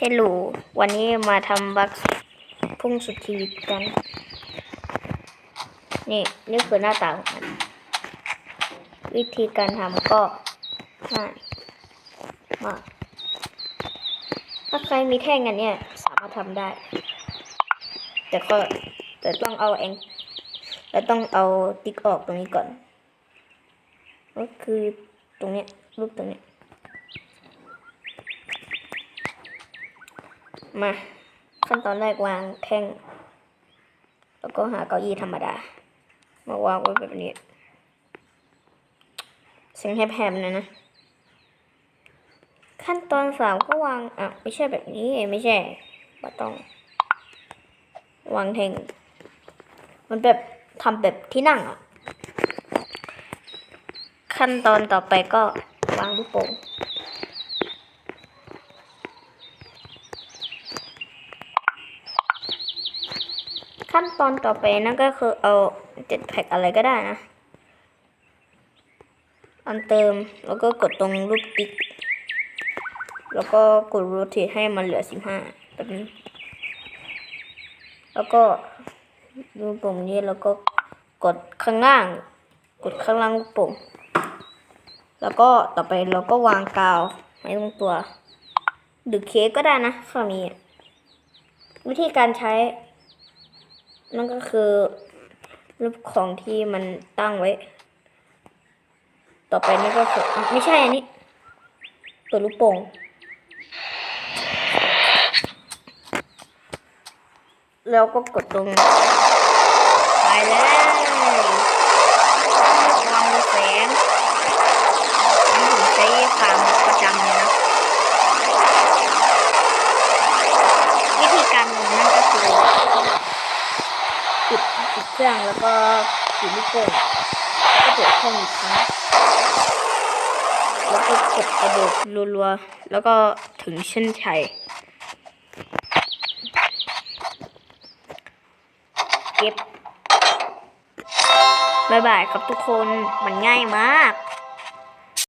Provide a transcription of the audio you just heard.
เฮลโหลวันนี้มาทำบัคพุ่งสุดชีวิตกัน นี่นี่คือหน้าตาของมัน วิธีการทำก็ง่ายมากถ้าใครมีแท่งอันเนี้ยสามารถทำได้ แต่ก็แต่ต้องเอาเองแล้วต้องเอาติ๊กออกตรงนี้ก่อน ก็คือตรงเนี้ยรูปตรงเนี้ย มา ขั้นตอนแรกวางแท่ง แล้วก็หาเก้าอี้ธรรมดา มาวางไว้แบบนี้เสียงแหบๆนะนะ ขั้นตอนสามก็วางอะไม่ใช่แบบนี้ไม่ใช่ไม่ต้อง วางแท่ง มันแบบทำแบบที่นั่งอะ ขั้นตอนต่อไปก็วางลูกโป่ง ขั้นตอนต่อไปนั่นก็คือเอาเจ็ดแพ็กอะไรก็ได้นะอันเติมแล้วก็กดตรงรูปติ๊ก แล้วก็กดโรเททให้มันเหลือสิบห้าแบบนี้ แล้วก็ดูตรงนี้แล้วก็กดข้างล่าง กดข้างล่างลูกโป่งแล้วก็ต่อไปเราก็วางกาวไว้ตรงตัวหรือเค้กก็ได้นะข้างนี้วิธีการใช้ นั่นก็คือรูปของที่มันตั้งไว้ ต่อไปนี่ก็คือไม่ใช่อันนี้เปิดลูกโป่งแล้วก็กดตรงไปแล้วางแสงนี่ผมใช้ความประจำเลยนะ วิธีการลงนั่นก็คือ ปิดปิด เครื่องแล้วก็ปิดลูกโป่งแล้วก็เปิดเครื่องอีกครั้งแล้วก็กดกระโดดรัวๆแล้วก็ถึงเส้นชัยเก็บบายบายครับทุกคนมันง่ายมาก